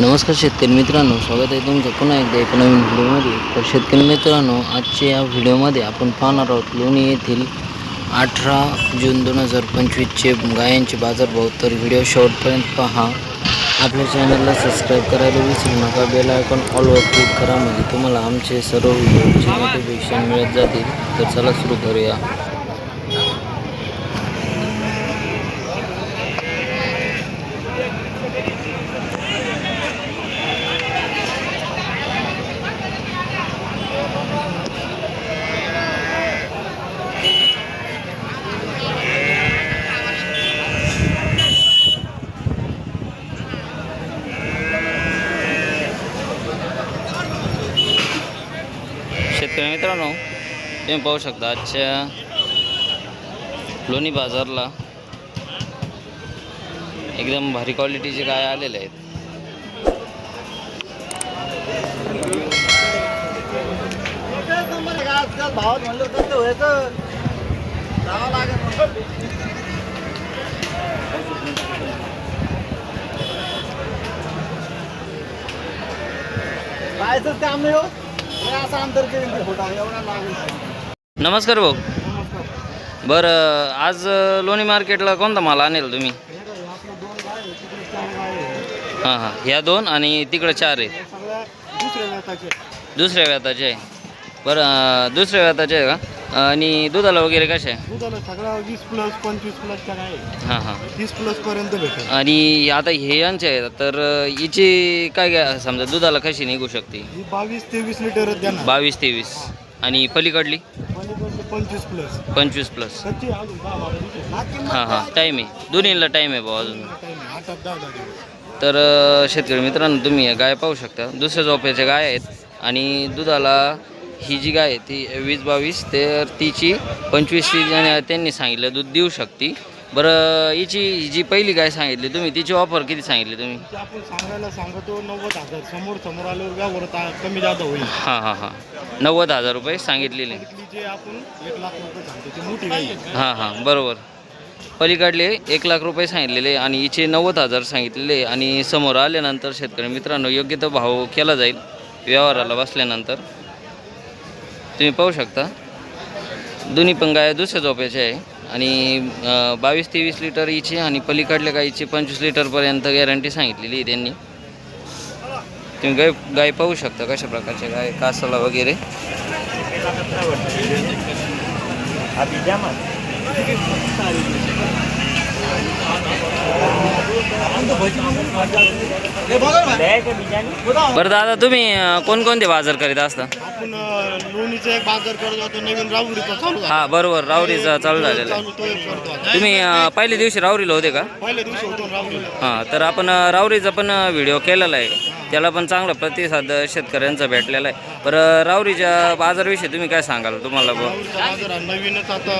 नमस्कार शेतकरी मित्रांनो स्वागत आहे तुमचं पुन्हा एकदा एका नवीन व्हिडिओमध्ये. तर शेतकरी मित्रांनो आजच्या या व्हिडिओमध्ये आपण पाहणार आहोत लोणी येथील अठरा जून दोन हजार पंचवीसचे गायांचे बाजारभाव. तर व्हिडिओ शेवटपर्यंत पहा. आपल्या चॅनलला सबस्क्राईब करायला विसरू नका. बेल आयकॉन ऑलवर क्लिक करा. म्हणजे तुम्हाला आमचे सर्व व्हिडिओचे नोटिफिकेशन मिळत जातील. तर चला सुरू करूया शेतकरी मित्रांनो तुम्ही पाहू शकता आजच्या लोणी बाजारला एकदम भारी क्वालिटीचे काय आलेले आहेत. भावात म्हणलं कसं काम नाही हो असं अंतर केलं एवढा लागेल नमस्कार भाऊ. बरं आज लोणी मार्केटला कोणता माल आणेल तुम्ही. हां हां. ह्या दोन आणि तिकडं चार आहेत. दुसऱ्या व्याताचे आहे. बरं दुसऱ्या व्याताचे आहे का? आणि दुधाला वगैरे कसे आहे. हां हां. तीस प्लस पर्यंत भेटेल. आणि आता हे यांचे आहेत तर हिची काय काय समजा दुधाला कशी निघू शकते? बावीस तेवीस लिटरच देणार. बावीस तेवीस. आणि पलीकडली? पंचवीस प्लस पंचवीस प्लस. हां हां. टाईम आहे. दोन्हीला टाईम आहे भाऊ अजून. तर शेतकरी मित्रांनो तुम्ही या गाय पाहू शकता. दुसऱ्या झोप्याच्या गाय आहेत. आणि दुधाला ही जी गाय आहे ती वीस बावीस तर तिची पंचवीस ती ज्याने- त्यांनी सांगितलं दूध देऊ शकते. बरं ही जी पहिली गाय सांगितली तुम्ही तिची ऑफर किती सांगितली तुम्ही? ते आपण सांगायला सांगतो नव्वद हजार. समोर समोर आल्यावर ता- कमी जादा होईल. हां हां हां. नव्वद हजार रुपये सांगितलेले. इथली जे आपण एक लाख रुपये सांगतो ती मोठी गाई आहे. हां हां बरोबर. पलीकडले एक लाख रुपये सांगितलेले आणि हिचे नव्वद हजार सांगितलेले आणि समोर आल्यानंतर शेतकरी मित्रांनो योग्य तो भाव केला जाईल व्यवहाराला बसल्यानंतर. तुम्ही पाहू शकता. दोन्ही पण गाय दुसऱ्या झोप्याचे आहे. आणि बावीस तेवीस लिटर हिची आणि पलीकडल्या गाईची पंचवीस लिटरपर्यंत गॅरंटी सांगितलेली आहे त्यांनी. तुम्ही गाय गाय पाहू शकता कशा प्रकारच्या गाय कासाला वगैरे. बरं दादा तुम्ही कोणकोणते बाजार करीत असता? आपण लोणीचा एक बाजार करत होतो नवीन राहुरीचा चालू झाला. हा बरोबर रावरीचा चालू झालेला आहे. चालू तो एक करतो आता. तुम्ही अं, पहिल्या दिवशी रावरीला होते का? पहिल्या दिवशी होतो राहुरीला. हां तर आपण अं, रावरीचा पण व्हिडिओ केलेला आहे. त्याला पण चांगला प्रतिसाद शेतकऱ्यांचा भेटलेला आहे. बरं रावरीच्या बाजारविषयी तुम्ही काय सांगाल तुम्हाला बाजार हा नवीनच आता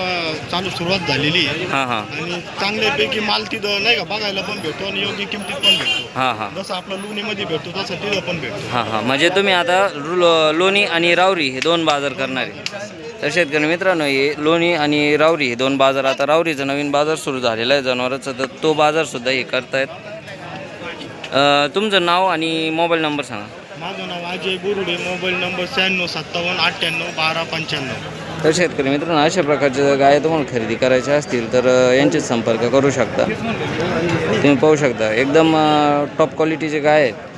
चालू सुरुवात झालेली आहे. हां हां. आणि चांगल्यापैकी माल तिथं नाही का बघायला पण भेटतो आणि योग्य किमतीत पण भेटतो. हां हां. जसं आपलं लोणीमध्ये भेटतो तसं तिथं पण भेटतो. हां हां. म्हणजे तुम्ही आता लो लोणी आणि रावरी हे दोन बाजार करणार तर शेतकरी मित्रांनो हे लोणी आणि रावरी हे दोन बाजार. आता रावरीचा नवीन बाजार सुरू झालेला आहे. जनावरांचा तर तो बाजारसुद्धा हे करतायत. अं, तुमचं नाव आणि मोबाईल नंबर सांगा. माझं नाव अजय बोरुडे मोबाईल नंबर शहाण्णव सत्तावन्न अठ्ठ्याण्णव बारा पंच्याण्णव. तर शेतकरी मित्रांनो अशा प्रकारच्या जर गाय तुम्हाला खरेदी करायच्या असतील तर अ, यांचेच संपर्क करू शकता. तुम्ही पाहू शकता एकदम टॉप क्वालिटीचे गाय आहेत.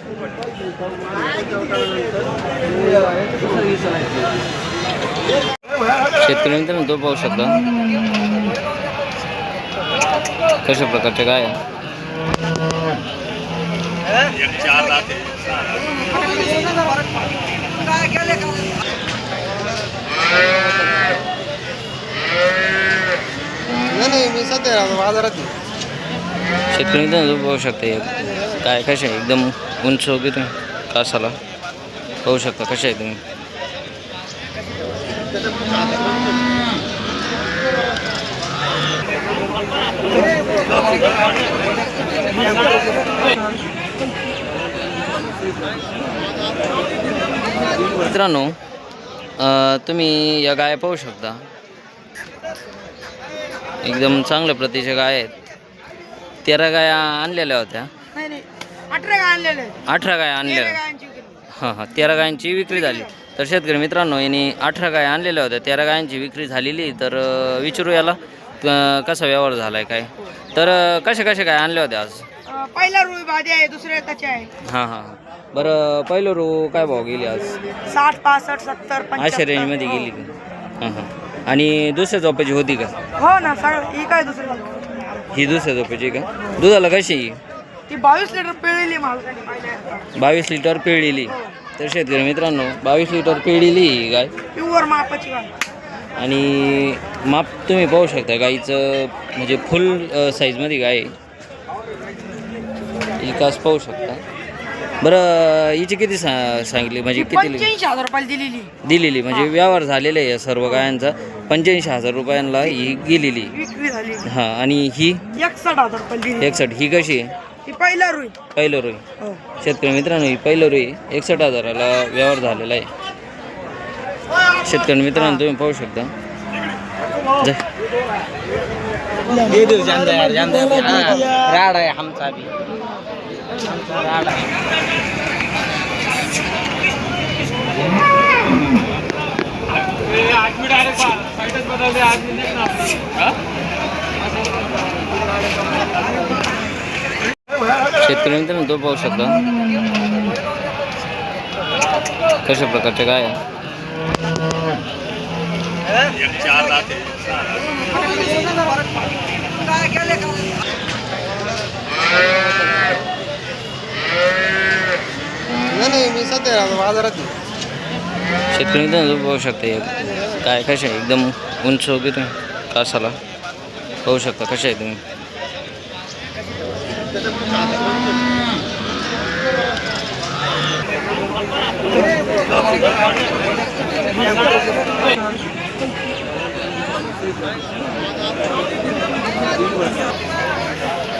शेतकरी मित्रांनो तो पाहू शकता. कशा प्रकारच्या गाय आहे नाही मी सध्या बाजारात शेतकरी मित्रांनो तो पाहू शकता हे गाय कशा आहे? एकदम उंच वगैरे कासाला पाहू शकता कशा आहे तुम्ही? मित्रांनो तुम्ही या गाया पाहू शकता. एकदम चांगल्या प्रतीच्या गाय आहेत. तेरा गाया आणलेल्या होत्या. अठरा गाय आणल्या. हां हां. तेरा गायांची विक्री झाली. तर शेतकरी मित्रांनो यांनी अठरा गाय आणलेल्या होत्या. तेरा गायांची विक्री झालेली तर विचारू याला कसा व्यवहार झाला आहे काय? तर कशा कशा गाय आणल्या होत्या आज? अं, पहिला रुई भाजी आहे दुसऱ्या त्याचे आहे. हां हां हां. बरं पहिलं रो काय भाव गेली आज? साठ पासष्ट सत्तर अशा रेंजमध्ये गेली का? हां हां. आणि दुसऱ्या झोपेची होती का? हो ना सगळं ही काय दुसरं ही दुसऱ्या झोपेची का? दुधाला कशी? ती बावीस लिटर पिळलेली मालकाने बावीस लिटर पिळलेली. तर शेतकरी मित्रांनो बावीस लिटर पिळलेली ही गाय. प्युअर मापाची गाय. आणि माप तुम्ही पाहू शकता गाईचं म्हणजे फुल साईजमध्ये गाय आहे. ही कास पाहू शकता. बरं हिची किती सा सांगितली? म्हणजे किती पंच्याऐंशी हजार रुपयाला दिलेली. दिलेली म्हणजे व्यवहार झालेला आहे या सर्व गायांचा. पंच्याऐंशी हजार रुपयांना ही गेलेली. विक्री झाली. हां आणि ही? एकसष्ट हजार रुपयाला दिली एकसठ. ही कशी आहे? ती पहिला रुई. पहिलं रोई. हो. शेतकरी मित्रांनो ही पहिलं रोई. एकसष्ट हजाराला व्यवहार झालेला आहे. शेतकरी मित्रांनो तुम्ही पाहू शकता. जा राड आहे आमचा बी. शेतकऱ्यांनी आहे शेतकरी मित्रांनो तो पाहू शकता. कशा प्रकारच्या काय? आहे नाही मी सध्या बाजारात शेतकरी मित्रांनो पाहू शकता. हे काय कशा आहे? एकदम उंच वगैरे कासाला. पाहू शकता कशा आहे तुम्ही?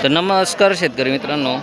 तर नमस्कार शेतकरी मित्रांनो.